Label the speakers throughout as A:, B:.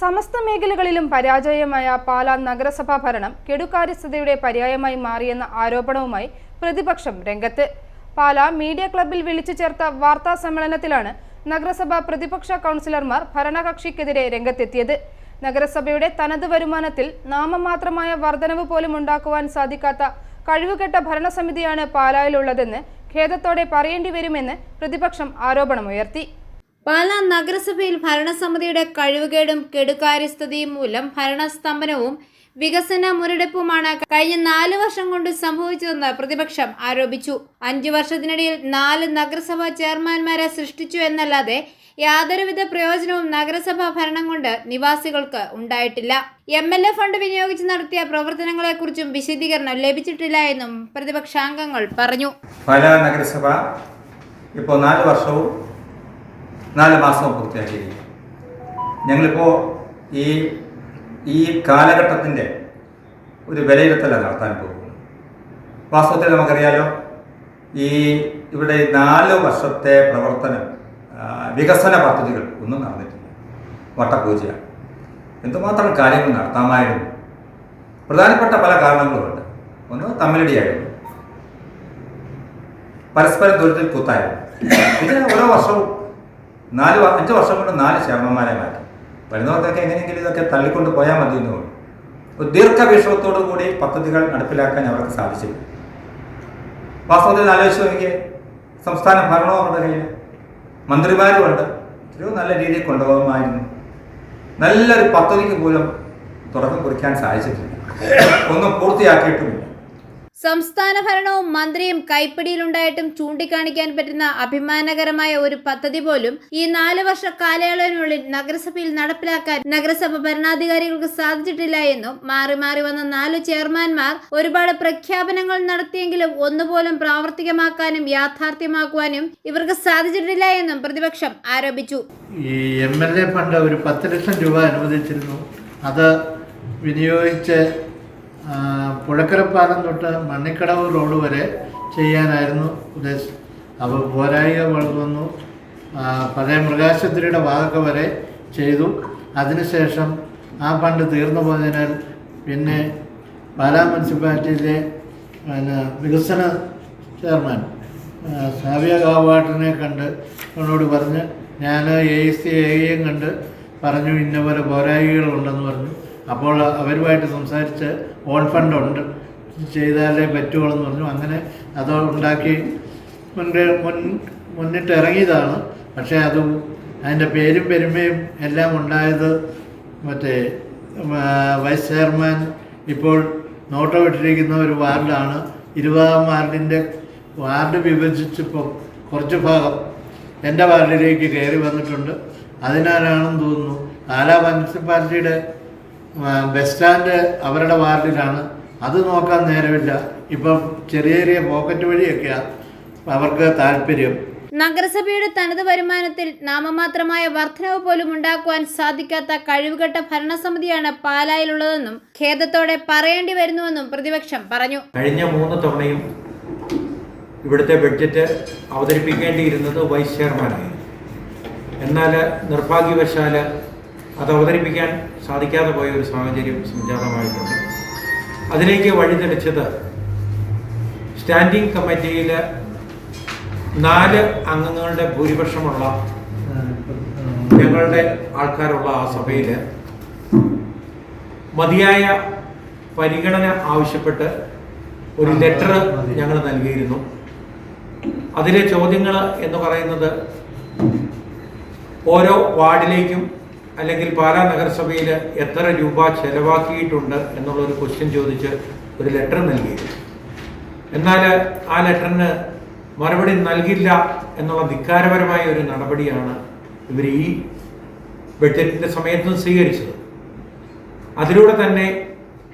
A: സമസ്ത മേഖലകളിലും പരാജയമായ പാലാ നഗരസഭാ ഭരണം കെടുകാര്യസ്ഥതയുടെ പര്യായമായി മാറിയെന്ന ആരോപണവുമായി പ്രതിപക്ഷം രംഗത്ത്. പാലാ മീഡിയ ക്ലബിൽ വിളിച്ചു ചേർത്ത വാർത്താ സമ്മേളനത്തിലാണ് നഗരസഭാ പ്രതിപക്ഷ കൗൺസിലർമാർ ഭരണകക്ഷിക്കെതിരെ രംഗത്തെത്തിയത്. നഗരസഭയുടെ തനത് വരുമാനത്തിൽ നാമമാത്രമായ വർധനവ് പോലും ഉണ്ടാക്കുവാൻ സാധിക്കാത്ത കഴിവുകെട്ട ഭരണസമിതിയാണ് പാലായിലുള്ളതെന്ന് ഖേദത്തോടെ പറയേണ്ടി വരുമെന്ന് പ്രതിപക്ഷം ആരോപണമുയർത്തി.
B: പാലാ നഗരസഭയിൽ ഭരണസമിതിയുടെ കഴിവുകേടും കെടുകാര്യസ്ഥതയും മൂലം ഭരണസ്തംഭനവും വികസന മുരടിപ്പുമാണ് കഴിഞ്ഞ നാല് വർഷം കൊണ്ട് സംഭവിച്ചതെന്ന് പ്രതിപക്ഷം ആരോപിച്ചു. അഞ്ചു വർഷത്തിനിടയിൽ നാല് നഗരസഭാ ചെയർമാൻമാരെ സൃഷ്ടിച്ചു എന്നല്ലാതെ യാതൊരുവിധ പ്രയോജനവും നഗരസഭാ ഭരണം കൊണ്ട് നിവാസികൾക്ക് ഉണ്ടായിട്ടില്ല. എം എൽ എ ഫണ്ട് വിനിയോഗിച്ച് നടത്തിയ പ്രവർത്തനങ്ങളെക്കുറിച്ചും വിശദീകരണം ലഭിച്ചിട്ടില്ല എന്നും പ്രതിപക്ഷാംഗങ്ങൾ പറഞ്ഞു.
C: പാലാ നഗരസഭ ഇപ്പോൾ നാല് വർഷവും നാല് മാസം പൂർത്തിയാക്കിയിരിക്കും ഞങ്ങളിപ്പോൾ ഈ ഈ കാലഘട്ടത്തിന്റെ ഒരു വിലയിരുത്തല നടത്താൻ പോകുന്നത് വാസ്തവത്തിൽ നമുക്കറിയാലോ ഈ ഇവിടെ നാല് വർഷത്തെ പ്രവർത്തനം വികസന പദ്ധതികൾ ഒന്നും നടന്നിട്ടില്ല. വട്ടപൂജ. എന്തുമാത്രം കാര്യങ്ങൾ നടത്താമായിരുന്നു? പ്രധാനപ്പെട്ട പല കാരണങ്ങളുമുണ്ട്. ഒന്ന് തമ്മിലടിയായിരുന്നു. പരസ്പരം ദൂരത്തിൽ കുത്തായിരുന്നു. ഇത് ഓരോ വർഷവും നാല് അഞ്ച് വർഷം കൊണ്ട് നാല് ചെയർമാന്മാരെ മാറ്റി. വരുന്നവർക്കൊക്കെ എങ്ങനെയെങ്കിലും ഇതൊക്കെ തള്ളിക്കൊണ്ട് പോയാൽ മതി എന്നുള്ളൂ ഒരു ദീർഘവീക്ഷണത്തോടു കൂടി പദ്ധതികൾ നടപ്പിലാക്കാൻ അവർക്ക് സാധിച്ചില്ല. വാസ്തവത്തിൽ ആലോചിച്ച് നോക്കിയേ സംസ്ഥാന ഭരണവും അവരുടെ കയ്യിൽ മന്ത്രിമാരുമുണ്ട് എത്രയോ നല്ല രീതിയിൽ കൊണ്ടുപോകുമായിരുന്നു. നല്ലൊരു പദ്ധതിക്ക് പോലും തുടക്കം കുറിക്കാൻ സാധിച്ചിട്ടില്ല. ഒന്നും പൂർത്തിയാക്കിയിട്ടുമില്ല.
B: സംസ്ഥാന ഭരണവും മന്ത്രിയും കൈപ്പിടിയിലുണ്ടായിട്ടും ചൂണ്ടിക്കാണിക്കാൻ പറ്റുന്ന അഭിമാനകരമായ ഒരു പദ്ധതി പോലും ഈ നാല് വർഷ കാലയളവിനുള്ളിൽ നഗരസഭയിൽ നടപ്പിലാക്കാൻ നഗരസഭ ഭരണാധികാരികൾക്ക് സാധിച്ചിട്ടില്ല എന്നും മാറി മാറി വന്ന നാല് ചെയർമാൻമാർ ഒരുപാട് പ്രഖ്യാപനങ്ങൾ നടത്തിയെങ്കിലും ഒന്നുപോലും പ്രാവർത്തികമാക്കാനും യാഥാർത്ഥ്യമാക്കുവാനും ഇവർക്ക് സാധിച്ചിട്ടില്ല എന്നും പ്രതിപക്ഷം ആരോപിച്ചു.
D: ഈ എം എൽ എ ഫണ്ട് ഒരു പത്ത് ലക്ഷം രൂപ അനുവദിച്ചിരുന്നു. അത് വിനിയോഗിച്ച് പുഴക്കരപ്പാലം തൊട്ട് മണ്ണിക്കടവ് റോഡ് വരെ ചെയ്യാനായിരുന്നു ഉദ്ദേശം. അപ്പോൾ പോരായിക വളർന്നു പഴയ മൃഗാശുപത്രിയുടെ ഭാഗമൊക്കെ വരെ ചെയ്തു. അതിനുശേഷം ആ ഫണ്ട് തീർന്നു പോയതിനാൽ പിന്നെ പാലാ മുനിസിപ്പാലിറ്റിയിലെ പിന്നെ വികസന ചെയർമാൻ സാവിയ ഗാവാട്ടിനെ കണ്ട് അവനോട് പറഞ്ഞ് ഞാൻ എ സി എയും കണ്ട് പറഞ്ഞു ഇന്ന പോലെ പോരായികളുണ്ടെന്ന് പറഞ്ഞു. അപ്പോൾ അവരുമായിട്ട് സംസാരിച്ച് ഓൺ ഫണ്ട് ഉണ്ട്. ചെയ്താലേ പറ്റുകയുള്ളൂ എന്ന് പറഞ്ഞു. അങ്ങനെ അത് ഉണ്ടാക്കി മുൻ മുന്നിട്ട് ഇറങ്ങിയതാണ്. പക്ഷേ അത് അതിന്റെ പേരും പെരുമയും എല്ലാം ഉണ്ടായത് മറ്റേ വൈസ് ചെയർമാൻ ഇപ്പോൾ നോട്ടോ വിട്ടിരിക്കുന്ന ഒരു വാർഡാണ്. ഇരുപതാം വാർഡിന്റെ വാർഡ് വിഭജിച്ചപ്പോൾ കുറച്ച് ഭാഗം എന്റെ വാർഡിലേക്ക് കയറി വന്നിട്ടുണ്ട്. അതിനാലാണെന്ന് തോന്നുന്നു. ആലാ മുനിസിപ്പാലിറ്റിയുടെ ബസ് സ്റ്റാൻഡ് അവരുടെ വാർഡിലാണ്. അത് നോക്കാൻ നേരമില്ല. ഇപ്പം ചെറിയ ചെറിയ പോക്കറ്റ് വഴിയൊക്കെയാണ് അവർക്ക് താല്പര്യം.
B: നഗരസഭയുടെ തനത് വരുമാനത്തിൽ നാമമാത്രമായ വർധനവ് പോലും ഉണ്ടാക്കുവാൻ സാധിക്കാത്ത കഴിവുകെട്ട ഭരണസമിതിയാണ് പാലായിലുള്ളതെന്നും ഖേദത്തോടെ പറയേണ്ടി വരുന്നുവെന്നും പ്രതിപക്ഷം പറഞ്ഞു.
E: കഴിഞ്ഞ മൂന്ന് തവണയും ഇവിടുത്തെ ബഡ്ജറ്റ് അവതരിപ്പിക്കേണ്ടിയിരുന്നത് വൈസ് ചെയർമാനായിരുന്നു. എന്നാൽ നിർഭാഗ്യവശാൽ അത് അവതരിപ്പിക്കാൻ സാധിക്കാതെ പോയ ഒരു സാഹചര്യം സംജാതമായിട്ടുണ്ട്. അതിലേക്ക് വഴിതെളിച്ചത് സ്റ്റാൻഡിംഗ് കമ്മിറ്റിയിൽ നാല് അംഗങ്ങളുടെ ഭൂരിപക്ഷമുള്ള ഞങ്ങളുടെ ആൾക്കാരുള്ള ആ സഭയിൽ മതിയായ പരിഗണന ആവശ്യപ്പെട്ട് ഒരു ലെറ്റർ ഞങ്ങൾ നൽകിയിരുന്നു. അതിലെ ചോദ്യങ്ങൾ എന്ന് പറയുന്നത് ഓരോ വാർഡിലേക്കും അല്ലെങ്കിൽ പാലാ നഗരസഭയിൽ എത്ര രൂപ ചെലവാക്കിയിട്ടുണ്ട് എന്നുള്ളൊരു ക്വസ്റ്റ്യൻ ചോദിച്ച് ഒരു ലെറ്റർ നൽകി എന്നാൽ ആ ലെറ്ററിന് മറുപടി നൽകില്ല എന്നുള്ള ധിക്കാരപരമായ ഒരു നടപടിയാണ് ഇവർ ഈ ബഡ്ജറ്റിന്റെ സമയത്ത് സ്വീകരിച്ചത്. അതിലൂടെ തന്നെ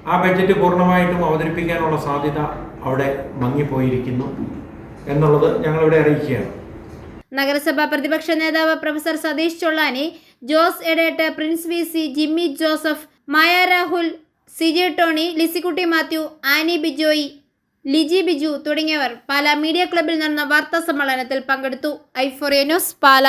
E: ആ ബഡ്ജറ്റ് പൂർണമായിട്ടും അവതരിപ്പിക്കാനുള്ള സാധ്യത അവിടെ മങ്ങിപ്പോയിരിക്കുന്നു എന്നുള്ളത് ഞങ്ങളിവിടെ അറിയിക്കുകയാണ്.
B: നഗരസഭാ പ്രതിപക്ഷ നേതാവ് professor Satheesh Chollani Jose Edattu Prince V C Jimmy Joseph Maya Rahul CJ Tony Lisykutty Mathew Ani Bijoy Liji Biju തുടങ്ങിയവർ പാല മീഡിയ ക്ലബിൽ നടന്ന വാർത്താ സമ്മേളനത്തിൽ പങ്കെടുത്തു. ഐഫോറിയ ന്യൂസ് പാല.